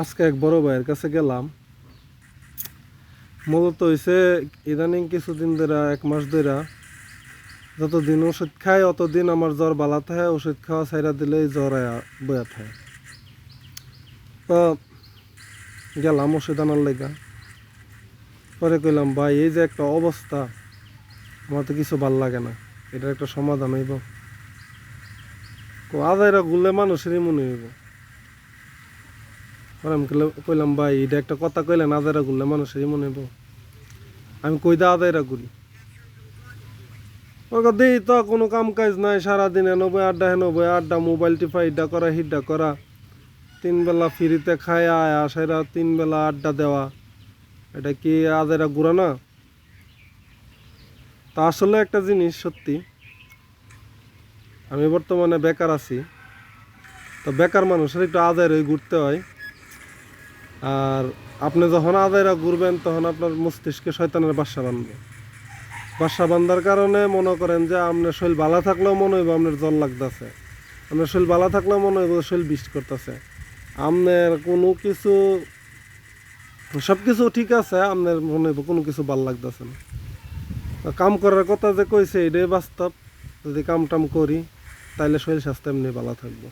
আজকে এক বড় ভাইয়ের কাছে গেলাম। মূলত হয়েছে ইদানিং কিছুদিন ধরে, এক মাস ধরে যতদিন ওষুধ খাই, অতদিন আমার জ্বর বালা থাকে, ওষুধ খাওয়া ছাইরা দিলেই জ্বর বয়া থাকে। তো গেলাম ওষুধ আনার লেগা। পরে কইলাম, ভাই, এই যে একটা অবস্থা, আমার তো কিছু ভালো লাগে না। এটার একটা সমাধান হইব। আদায়রা গুললে মানুষেরই মনে হইব। আমি কইলাম- ভাই, এটা একটা কথা কইলেন আদায়রা গুললে মানুষেরই মনে হইব। আমি কই, দা আদায়রা গুলি। ওকে, দেই তো, কোনো কাম কাজ নাই, সারাদিন এনো বই আড্ডা হেনো বই আড্ডা, মোবাইল টিপা ইডা করা হিডা করা। তিন বেলা ফ্রিতে খায়, আয়, আসাইরা তিন বেলা আড্ডা দেওয়া। এটা কি আদায়রা গুড়া না? তা আসলে একটা জিনিস সত্যি। আমি বর্তমানে বেকার আছি। তো বেকার মানুষের একটু আদায় রয়ে ঘুরতে হয়। আর আপনি যখন আদায়রা ঘুরবেন, তখন আপনার মস্তিষ্কে শয়তানের বাসা বাঁধবে। বাসা বান্ধার কারণে মনে করেন যে আপনার শরীর ভালো থাকলেও মনে হইব আপনার জল লাগতেছে। আপনার শরীর ভালো থাকলেও মনে হইব শরীর বিষ করতেছে। আপনার কোনো কিছু সব কিছু ঠিক আছে, আপনার মনে হইব কোনো কিছু ভালো লাগতেছে না। কাম করার কথা যে কইছে, এটাই বাস্তব। যদি কাম টাম করি, তাইলে শরীর স্বাস্থ্য এমনি ভালো থাকব।